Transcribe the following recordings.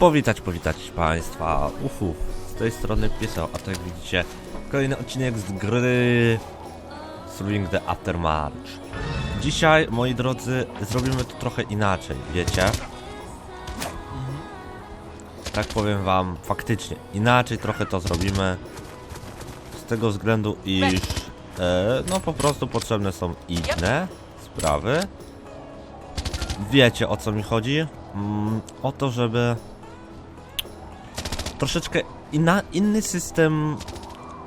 Powitać, powitać Państwa. Uhu, z tej strony Piesał, a to jak widzicie, kolejny odcinek z gry Throwing the Aftermarch. Dzisiaj, moi drodzy, zrobimy to trochę inaczej, wiecie? Tak powiem wam, faktycznie, inaczej trochę to zrobimy. Z tego względu, iż e, no po prostu potrzebne są inne sprawy. Wiecie o co mi chodzi? Mm, o to, żeby troszeczkę inna, inny system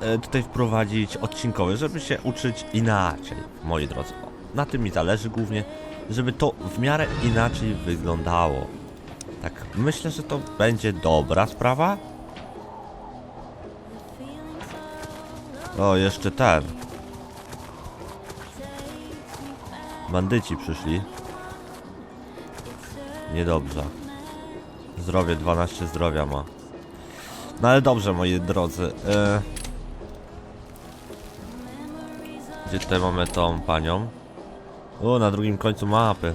e, tutaj wprowadzić odcinkowy, żeby się uczyć inaczej, moi drodzy. Na tym mi zależy głównie, żeby to w miarę inaczej wyglądało. Tak, myślę, że to będzie dobra sprawa. O, jeszcze ten. Bandyci przyszli. Niedobrze. Zdrowie, 12 zdrowia ma. No ale dobrze, moi drodzy. E... Gdzie tutaj mamy tą panią? O, na drugim końcu mapy.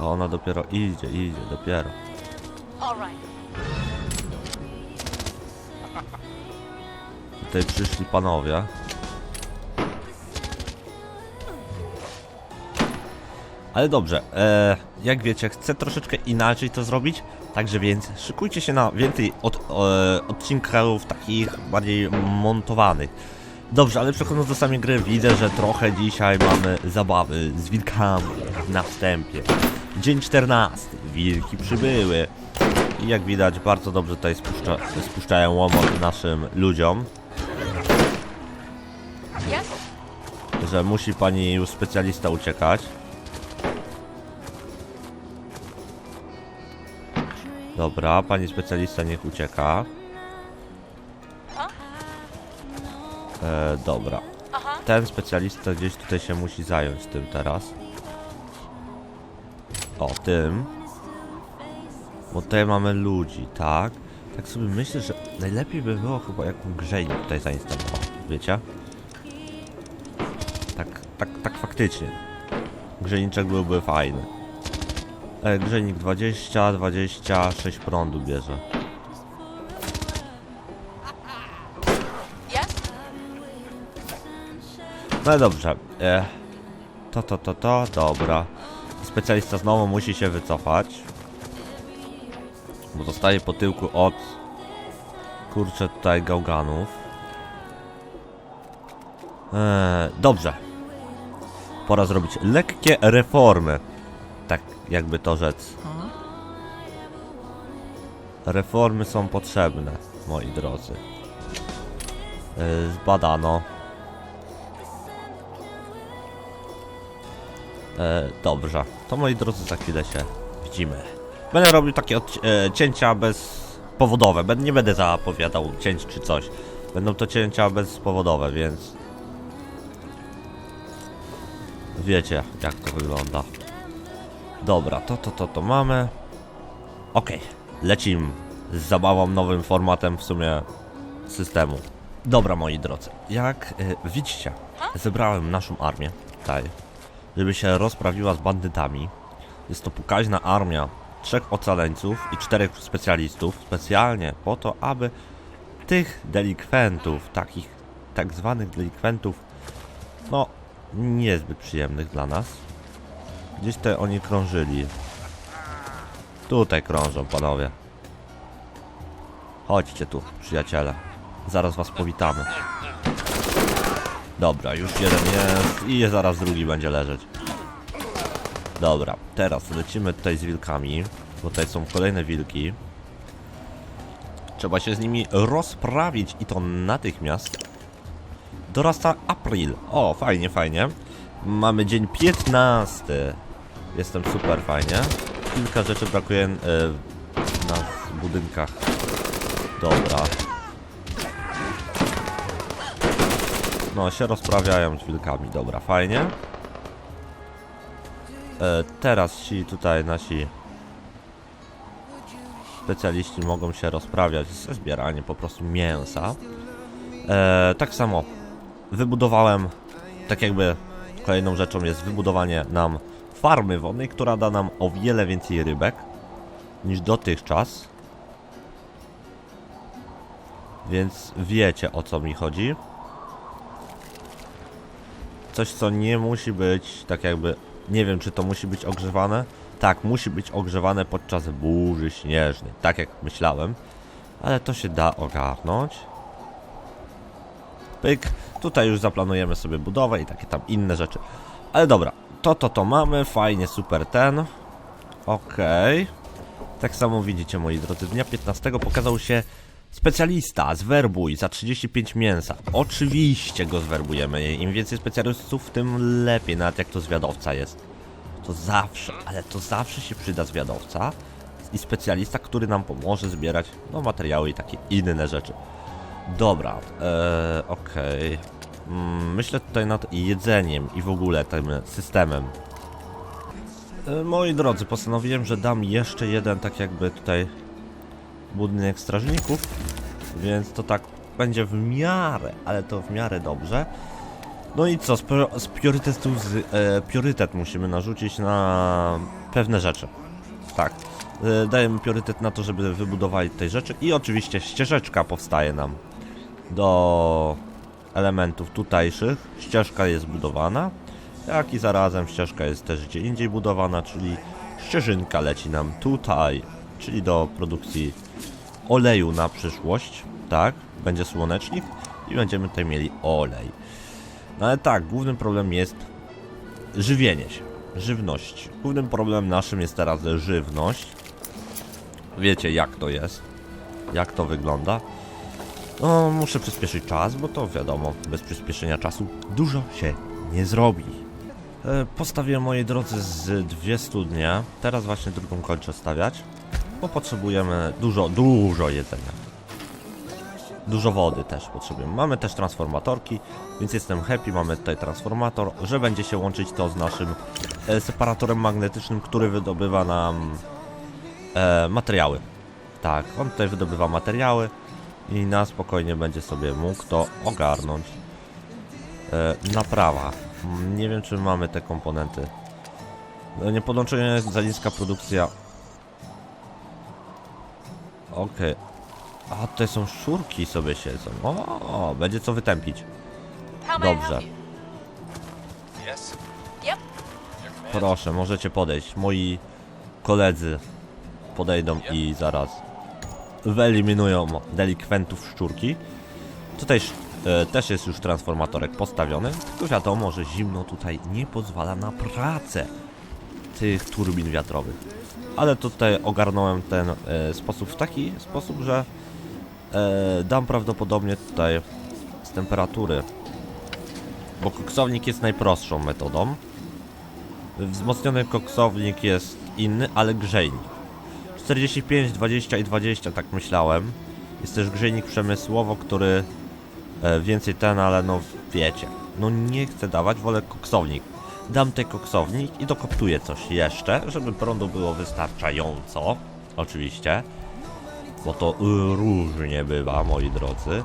A ona dopiero idzie, idzie, dopiero. Tutaj przyszli panowie. Ale dobrze, e, jak wiecie, chcę troszeczkę inaczej to zrobić, także więc szykujcie się na więcej od, e, odcinków takich bardziej montowanych. Dobrze, ale przechodząc do samej gry, widzę, że trochę dzisiaj mamy zabawy z wilkami na wstępie. Dzień 14, wilki przybyły. I jak widać, bardzo dobrze tutaj spuszcza, spuszczają łomot naszym ludziom. Że musi pani już specjalista uciekać. Dobra, pani specjalista niech ucieka. E, dobra. Ten specjalista gdzieś tutaj się musi zająć tym teraz. O, tym. Bo tutaj mamy ludzi, tak? Tak sobie myślę, że najlepiej by było chyba jakąś grzejnik tutaj zainstalować, wiecie? Tak, tak, tak faktycznie. Grzejniczek byłby fajny. E, grzejnik 20, 26 prądu bierze. No dobrze. E, to, to, to, to, dobra. Specjalista znowu musi się wycofać. Bo dostaje po tyłku od... Kurczę tutaj gałganów. E, dobrze. Pora zrobić lekkie reformy. Tak jakby to rzec. Reformy są potrzebne, moi drodzy. E, zbadano. E, dobrze, to moi drodzy, za chwilę się widzimy. Będę robił takie e, cięcia bezpowodowe. Nie będę zapowiadał cięć czy coś. Będą to cięcia bezpowodowe, więc. Wiecie, jak to wygląda. Dobra, to, to, to, to mamy. Okej, lecimy z zabawą, nowym formatem w sumie systemu. Dobra, moi drodzy, jak e, widzicie, zebrałem naszą armię tutaj żeby się rozprawiła z bandytami. Jest to pokaźna armia trzech ocaleńców i czterech specjalistów, specjalnie po to, aby tych delikwentów, takich tak zwanych delikwentów, no niezbyt przyjemnych dla nas, gdzieś te oni krążyli. Tutaj krążą panowie. Chodźcie tu, przyjaciele. Zaraz was powitamy. Dobra, już jeden jest i zaraz drugi będzie leżeć. Dobra, teraz lecimy tutaj z wilkami, bo tutaj są kolejne wilki. Trzeba się z nimi rozprawić i to natychmiast. Dorasta April. O, fajnie, fajnie. Mamy dzień 15. Jestem super fajnie. Kilka rzeczy brakuje e, na budynkach. Dobra. No, się rozprawiają z wilkami, dobra, fajnie. E, teraz ci tutaj nasi specjaliści mogą się rozprawiać ze zbieraniem po prostu mięsa. E, tak samo wybudowałem, tak jakby kolejną rzeczą jest wybudowanie nam farmy wodnej, która da nam o wiele więcej rybek niż dotychczas. Więc wiecie o co mi chodzi. Coś co nie musi być tak jakby... Nie wiem czy to musi być ogrzewane. Tak, musi być ogrzewane podczas burzy śnieżnej. Tak jak myślałem. Ale to się da ogarnąć. Pyk. Tutaj już zaplanujemy sobie budowę i takie tam inne rzeczy. Ale dobra, to to to mamy, fajnie, super ten. Okej. Tak samo widzicie moi drodzy, dnia 15 pokazał się specjalista, zwerbuj za 35 mięsa. Oczywiście go zwerbujemy, im więcej specjalistów tym lepiej, nawet jak to zwiadowca jest. To zawsze, ale to zawsze się przyda zwiadowca i specjalista, który nam pomoże zbierać no, materiały i takie inne rzeczy. Dobra, e, okej. Mm, myślę tutaj nad jedzeniem i w ogóle tym systemem. E, moi drodzy, postanowiłem, że dam jeszcze jeden tak jakby tutaj budynek strażników, więc to tak będzie w miarę, ale to w miarę dobrze. No i co, z, z z, e, priorytet musimy narzucić na pewne rzeczy. Tak. E, dajemy priorytet na to, żeby wybudowali tej rzeczy i oczywiście ścieżeczka powstaje nam do elementów tutejszych. Ścieżka jest budowana, jak i zarazem ścieżka jest też gdzie indziej budowana, czyli ścieżynka leci nam tutaj, czyli do produkcji oleju na przyszłość, tak, będzie słonecznik i będziemy tutaj mieli olej. No ale tak, głównym problemem jest żywienie się, żywność. Głównym problemem naszym jest teraz żywność. Wiecie jak to jest, jak to wygląda. No, muszę przyspieszyć czas, bo to wiadomo, bez przyspieszenia czasu dużo się nie zrobi. E, Postawiłem moi drodzy z dwie studnie. Teraz właśnie drugą kończę stawiać, bo potrzebujemy dużo, dużo jedzenia. Dużo wody też potrzebujemy. Mamy też transformatorki, więc jestem happy. Mamy tutaj transformator, że będzie się łączyć to z naszym e, separatorem magnetycznym, który wydobywa nam e, materiały. Tak, on tutaj wydobywa materiały i na spokojnie będzie sobie mógł to ogarnąć. E, naprawa. Nie wiem, czy mamy te komponenty. E, Niepodłączenie jest za niska produkcja. Okej. A tutaj są szczurki sobie siedzą. O, będzie co wytępić. Dobrze. Proszę, możecie podejść. Moi koledzy podejdą i zaraz wyeliminują delikwentów szczurki. Tutaj e, też jest już transformatorek postawiony, tylko wiadomo, że zimno tutaj nie pozwala na pracę tych turbin wiatrowych. Ale tutaj ogarnąłem ten e, sposób w taki sposób, że e, dam prawdopodobnie tutaj z temperatury, bo koksownik jest najprostszą metodą. Wzmocniony koksownik jest inny, ale grzejnik. 45, 20 i 20, tak myślałem. Jest też grzejnik przemysłowo, który e, więcej ten, ale no wiecie. No nie chcę dawać, wolę koksownik. Dam ten koksownik i dokoptuję coś jeszcze, żeby prądu było wystarczająco. Oczywiście. Bo to y, różnie bywa, moi drodzy.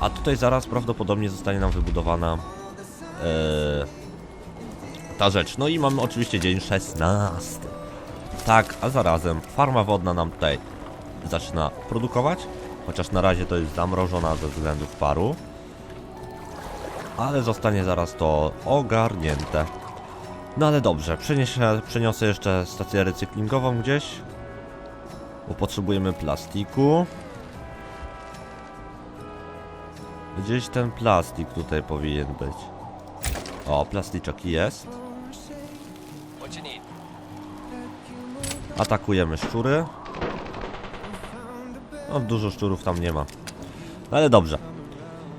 A tutaj zaraz prawdopodobnie zostanie nam wybudowana e, ta rzecz. No i mamy oczywiście dzień 16. Tak, a zarazem farma wodna nam tutaj zaczyna produkować. Chociaż na razie to jest zamrożona ze względów paru. Ale zostanie zaraz to ogarnięte. No ale dobrze, przeniesie, przeniosę jeszcze stację recyklingową gdzieś. Bo potrzebujemy plastiku. Gdzieś ten plastik tutaj powinien być. O, plasticzek jest. Atakujemy szczury. No, dużo szczurów tam nie ma. Ale dobrze.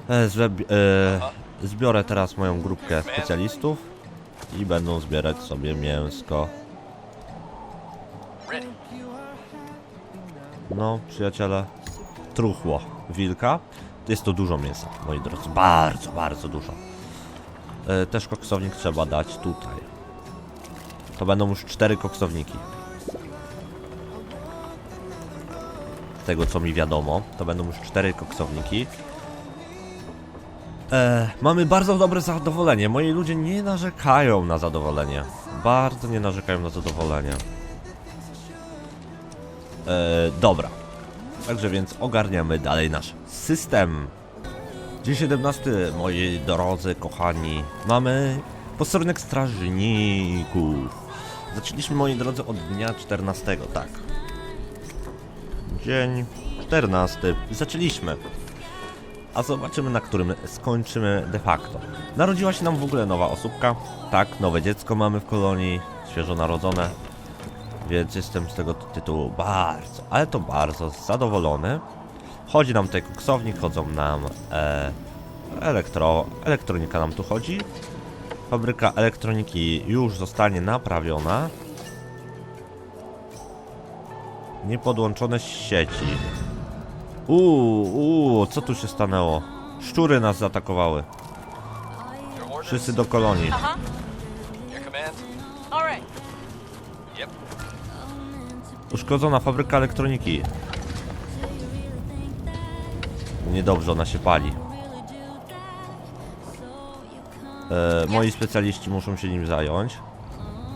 E, e, zbiorę teraz moją grupkę specjalistów i będą zbierać sobie mięsko. No, przyjaciele, truchło wilka. Jest to dużo mięsa, moi drodzy. Bardzo, bardzo dużo. E, też koksownik trzeba dać tutaj. To będą już cztery koksowniki. Tego co mi wiadomo, to będą już cztery koksowniki. E, mamy bardzo dobre zadowolenie. Moi ludzie nie narzekają na zadowolenie. bardzo nie narzekają na zadowolenie. E, dobra. Także więc ogarniamy dalej nasz system. Dzień 17, moi drodzy, kochani. Mamy posterunek strażników. Zaczęliśmy, moi drodzy, od dnia 14, tak. Dzień 14. Zaczęliśmy. A zobaczymy, na którym skończymy de facto. Narodziła się nam w ogóle nowa osóbka. Tak, nowe dziecko mamy w kolonii, świeżo narodzone. Więc jestem z tego tytułu bardzo, ale to bardzo zadowolony. Chodzi nam tutaj koksownik, chodzą nam e, elektro, elektronika nam tu chodzi. Fabryka elektroniki już zostanie naprawiona. Niepodłączone sieci. Uuu, uuu, co tu się stanęło? Szczury nas zaatakowały. Wszyscy do kolonii. Uszkodzona fabryka elektroniki. Niedobrze, ona się pali. E, moi specjaliści muszą się nim zająć.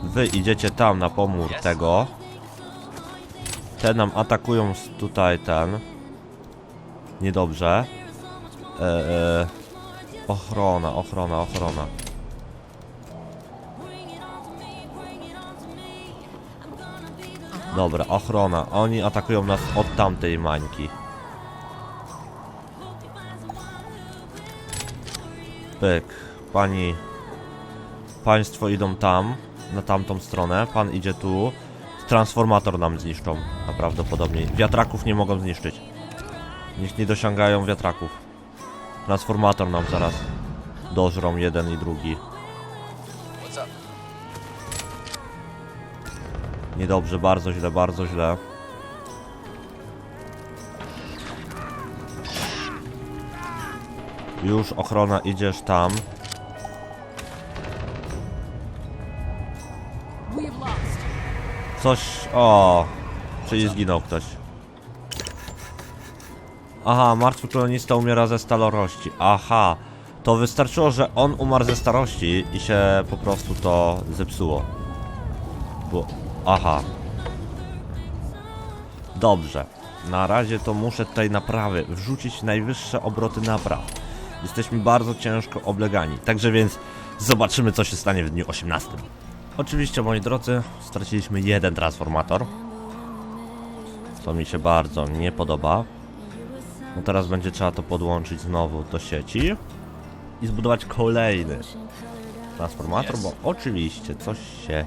Wy idziecie tam na pomór tego. Te nam atakują tutaj ten. Niedobrze. E, e, ochrona, ochrona, ochrona. Dobra, ochrona. Oni atakują nas od tamtej mańki. Pyk. Pani... Państwo idą tam, na tamtą stronę. Pan idzie tu. Transformator nam zniszczą, najprawdopodobniej. Wiatraków nie mogą zniszczyć. Niech nie dosięgają wiatraków. Transformator nam zaraz dożrą jeden i drugi. Niedobrze, bardzo źle, bardzo źle. Już ochrona idziesz tam. Coś. O! Czyli zginął ktoś. Aha, martwy kolonista umiera ze stalowości. Aha. To wystarczyło, że on umarł ze starości i się po prostu to zepsuło. Bo... Aha. Dobrze. Na razie to muszę tutaj naprawy. Wrzucić najwyższe obroty napraw. Jesteśmy bardzo ciężko oblegani. Także więc zobaczymy co się stanie w dniu 18. Oczywiście moi drodzy, straciliśmy jeden transformator. Co mi się bardzo nie podoba. No teraz będzie trzeba to podłączyć znowu do sieci. I zbudować kolejny transformator, bo oczywiście coś się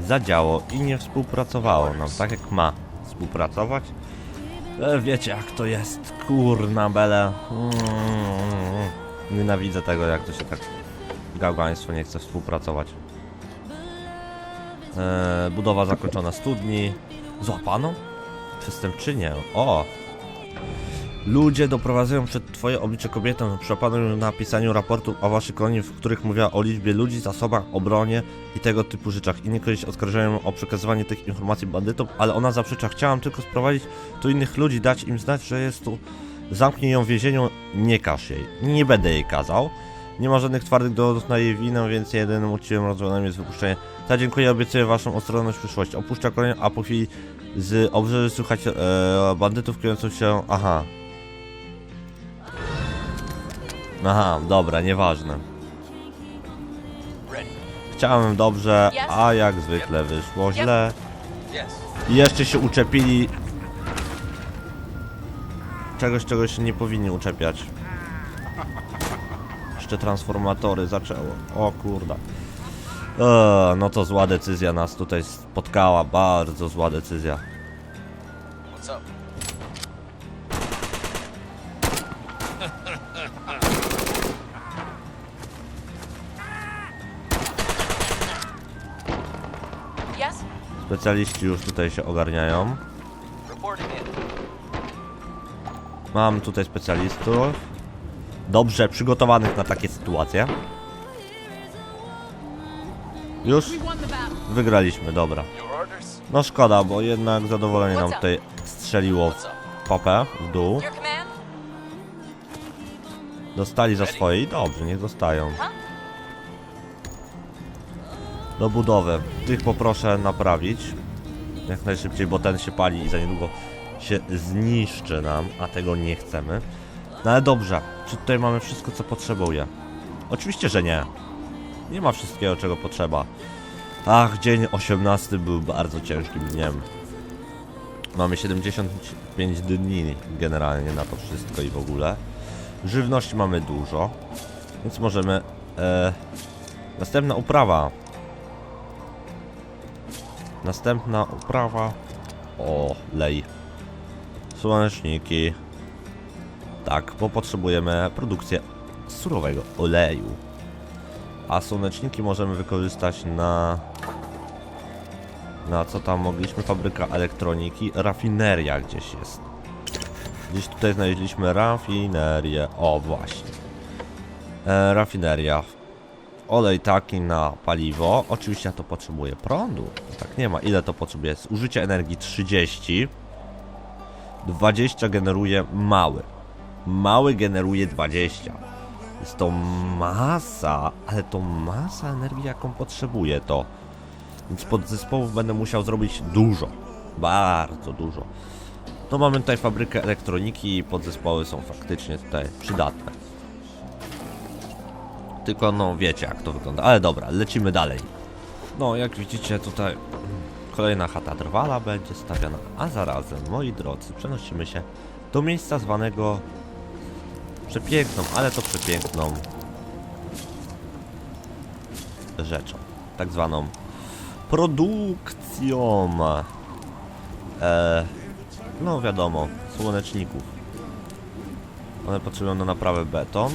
zadziało i nie współpracowało nam tak jak ma współpracować. E, wiecie jak to jest, kurna bele. Mm, nienawidzę tego jak to się tak gałgaństwo nie chce współpracować. E, budowa zakończona studni. Złapano? Przestępczynię. O! Ludzie doprowadzają przed twoje oblicze kobietę, przepanują na pisaniu raportów o waszej kolonii, w których mówiła o liczbie ludzi, zasobach, obronie i tego typu rzeczach. Inni kiedyś oskarżają ją o przekazywanie tych informacji bandytom, ale ona zaprzecza. Chciałam tylko sprowadzić tu innych ludzi, dać im znać, że jest tu. Zamknij ją w więzieniu, nie każ jej. Nie będę jej kazał. Nie ma żadnych twardych dowodów na jej winę, więc jedynym uczciwym rozwiązaniem jest wypuszczenie. Ta dziękuję, obiecuję waszą ostrożność w przyszłości. Opuszcza kolonię, a po chwili z obrzeży słychać e, bandytów kierujących się... Aha. Aha, dobra, nieważne. Chciałem dobrze, a jak zwykle wyszło źle. I jeszcze się uczepili czegoś, czego się nie powinni uczepiać. Jeszcze transformatory zaczęło. O kurda. Eee, no to zła decyzja nas tutaj spotkała. Bardzo zła decyzja. What's up? Yes? Specjaliści już tutaj się ogarniają. Reporting in. Mam tutaj specjalistów. Dobrze przygotowanych na takie sytuacje. Już wygraliśmy, dobra. No szkoda, bo jednak zadowolenie nam tutaj strzeliło w popę, w dół. Dostali za swoje i dobrze, niech dostają. do budowy. Tych poproszę naprawić jak najszybciej, bo ten się pali i za niedługo się zniszczy nam, a tego nie chcemy. No ale dobrze, czy tutaj mamy wszystko co potrzebuję? Oczywiście, że nie. Nie ma wszystkiego czego potrzeba. Ach, dzień 18 był bardzo ciężkim dniem. Mamy 75 dni generalnie na to wszystko i w ogóle. Żywności mamy dużo, więc możemy... E, następna uprawa. Następna uprawa. O, lej. Słoneczniki. Tak, bo potrzebujemy produkcję surowego oleju. A słoneczniki możemy wykorzystać na... Na co tam mogliśmy? Fabryka elektroniki, rafineria gdzieś jest. Gdzieś tutaj znaleźliśmy rafinerię. O, właśnie. E, rafineria. Olej taki na paliwo. Oczywiście to potrzebuję prądu. Tak nie ma. Ile to potrzebuje? Zużycie energii 30. 20 generuje mały. Mały generuje 20. Jest to masa, ale to masa energii, jaką potrzebuję to. Więc podzespołów będę musiał zrobić dużo. Bardzo dużo. To mamy tutaj fabrykę elektroniki i podzespoły są faktycznie tutaj przydatne. Tylko no wiecie jak to wygląda. Ale dobra, lecimy dalej. No jak widzicie tutaj kolejna chata drwala będzie stawiana. A zarazem, moi drodzy, przenosimy się do miejsca zwanego przepiękną, ale to przepiękną rzeczą. Tak zwaną produkcją. E, no wiadomo, słoneczników. One potrzebują na naprawę beton.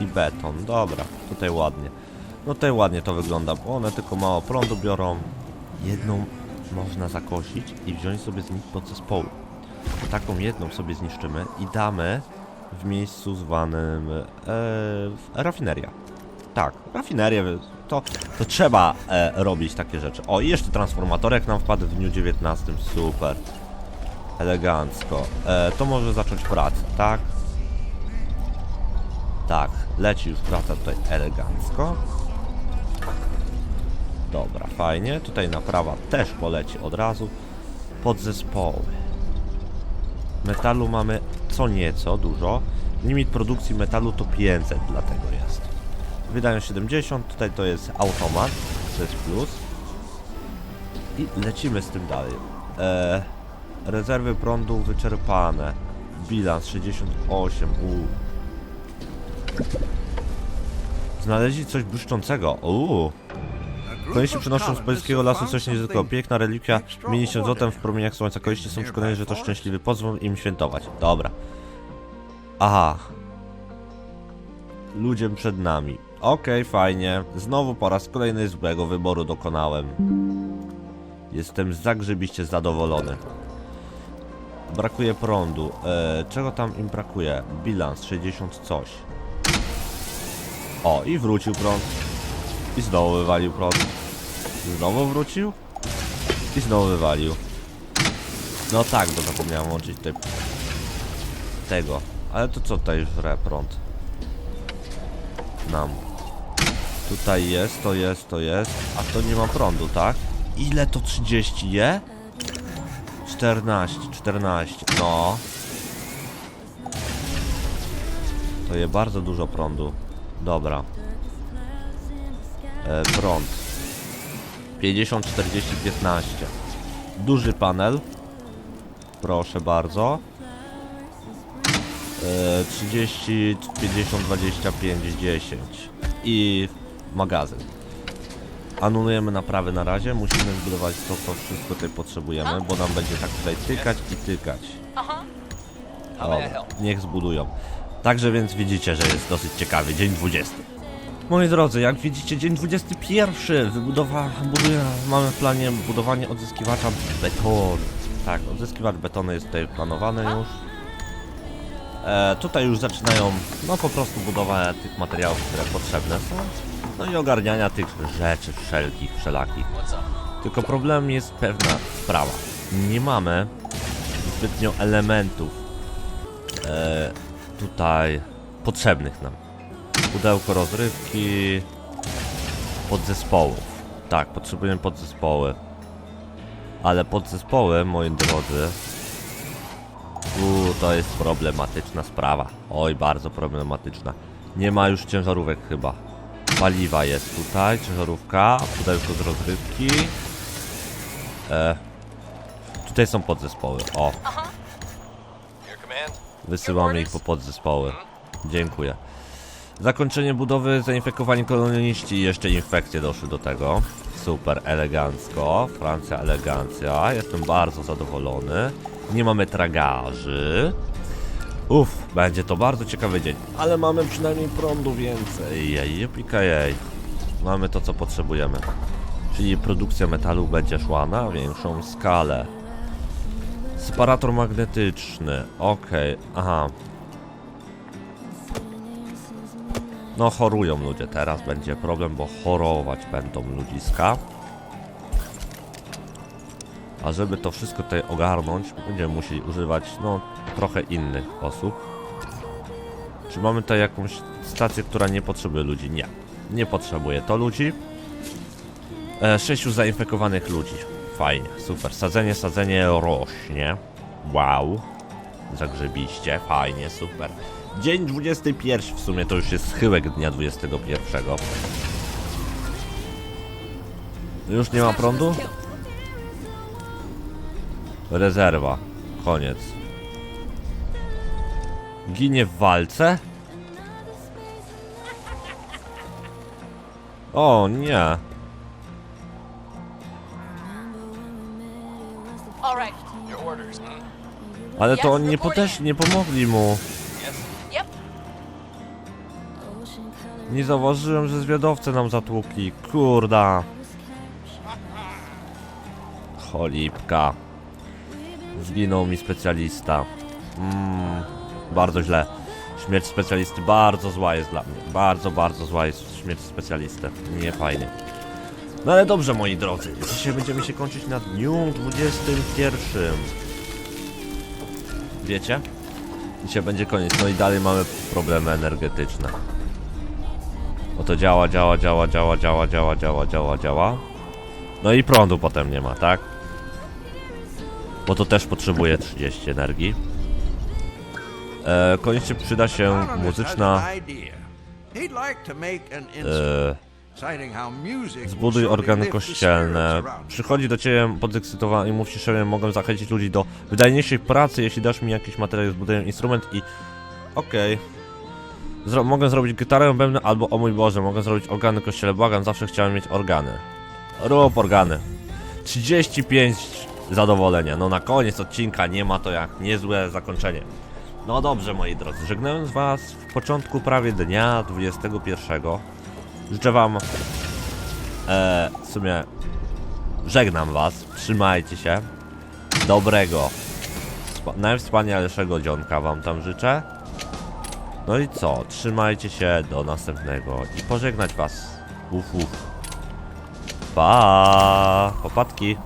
I beton, dobra, tutaj ładnie. No tutaj ładnie to wygląda, bo one tylko mało prądu biorą. Jedną można zakosić i wziąć sobie z nich podzespoły. Taką jedną sobie zniszczymy i damy w miejscu zwanym e, rafineria. Tak, rafinerię, to, to trzeba e, robić takie rzeczy. O, i jeszcze transformatorek nam wpadł w dniu 19, super. Elegancko. E, to może zacząć pracę, tak? Tak, leci już praca tutaj elegancko. Dobra, fajnie. Tutaj naprawa też poleci od razu. Podzespoły. Metalu mamy co nieco, dużo. Limit produkcji metalu to 500, dlatego jest. Wydają 70, tutaj to jest automat, to jest plus. I lecimy z tym dalej. Eee, rezerwy prądu wyczerpane. Bilans 68. Uuu. Znaleźli coś błyszczącego. Uuu. Koniecznie przynoszą z polskiego lasu coś niezwykłego. Piękna relikwia mieni się złotem w promieniach słońca. Koniecznie są przekonani, że to szczęśliwy. Pozwól im świętować. Dobra. Aha. Ludziem przed nami. Okej, fajnie. Znowu po raz kolejny złego wyboru dokonałem. Jestem zagrzebiście zadowolony. Brakuje prądu. E, czego tam im brakuje? Bilans 60 coś. O, i wrócił prąd. I znowu wywalił prąd. Znowu wrócił. I znowu wywalił. No tak, bo zapomniałem łączyć tutaj tego. Ale to co tutaj żre prąd? Nam. Tutaj jest, to jest, to jest. A to nie ma prądu, tak? Ile to 30 je? 14, 14. No. To je bardzo dużo prądu. Dobra. E, prąd. 50, 40, 15. Duży panel. Proszę bardzo. E, 30, 50, 25, 10. I magazyn. Anulujemy naprawy na razie. Musimy zbudować to, co wszystko tutaj potrzebujemy, bo nam będzie tak tutaj tykać i tykać. Help? niech zbudują. Także więc widzicie, że jest dosyć ciekawy. Dzień 20. Moi drodzy, jak widzicie, dzień 21. Wybudowa, buduje, mamy w planie budowanie odzyskiwacza betonu. Tak, odzyskiwacz betonu jest tutaj planowany już. E, tutaj już zaczynają, no po prostu budowę tych materiałów, które potrzebne są. No i ogarniania tych rzeczy wszelkich, wszelakich. Tylko problem jest pewna sprawa. Nie mamy zbytnio elementów e, tutaj potrzebnych nam. Pudełko rozrywki. podzespołów. Tak, potrzebujemy podzespoły. Ale podzespoły, moi drodzy... Uuu, to jest problematyczna sprawa. Oj, bardzo problematyczna. Nie ma już ciężarówek chyba. Paliwa jest tutaj, ciężarówka, pudełko z rozrywki. E, tutaj są podzespoły. O, wysyłamy ich po podzespoły. Dziękuję. Zakończenie budowy, zainfekowani koloniści i jeszcze infekcje doszły do tego. Super, elegancko. Francja, elegancja. Jestem bardzo zadowolony. Nie mamy tragarzy. Uff, będzie to bardzo ciekawy dzień. Ale mamy przynajmniej prądu więcej. Jejepika jej. Mamy to, co potrzebujemy. Czyli produkcja metalu będzie szła na większą skalę. Separator magnetyczny. Okej, aha. No chorują ludzie, teraz będzie problem, bo chorować będą ludziska. A żeby to wszystko tutaj ogarnąć, będziemy musieli używać, no, trochę innych osób. Czy mamy tutaj jakąś stację, która nie potrzebuje ludzi? Nie. Nie potrzebuje to ludzi. E, sześciu zainfekowanych ludzi. Fajnie, super. Sadzenie, sadzenie rośnie. Wow. Zagrzebiście, fajnie, super. Dzień 21 w sumie to już jest schyłek dnia 21. Już nie ma prądu? Rezerwa. Koniec. Ginie w walce? O nie. Ale to oni nie, też nie pomogli mu. Nie zauważyłem, że zwiadowcy nam zatłukli. Kurda. Cholipka. Zginął mi specjalista. Mm, bardzo źle. Śmierć specjalisty bardzo zła jest dla mnie. Bardzo, bardzo zła jest śmierć specjalisty. Nie fajnie. No ale dobrze, moi drodzy. Dzisiaj będziemy się kończyć na dniu 21. Wiecie? Dzisiaj będzie koniec. No i dalej mamy problemy energetyczne. Bo to działa, działa, działa, działa, działa, działa, działa, działa, działa. No i prądu potem nie ma, tak? Bo to też potrzebuje 30 energii. E, koniecznie przyda się muzyczna. E, zbuduj organy kościelne. Przychodzi do ciebie podekscytowany i mówi, że mogę zachęcić ludzi do wydajniejszej pracy, jeśli dasz mi jakiś materiał, zbuduję instrument i... Okej. Zro mogę zrobić gitarę, bębny, albo o mój Boże, mogę zrobić organy kościele, błagam, zawsze chciałem mieć organy. Rób organy. 35 zadowolenia. No na koniec odcinka nie ma to jak niezłe zakończenie. No dobrze, moi drodzy, żegnając was w początku prawie dnia 21. Życzę wam e, w sumie żegnam was, trzymajcie się. Dobrego, spa- najwspanialszego dzionka wam tam życzę. No i co? Trzymajcie się do następnego i pożegnać was. Uf, uf. Pa! Popatki.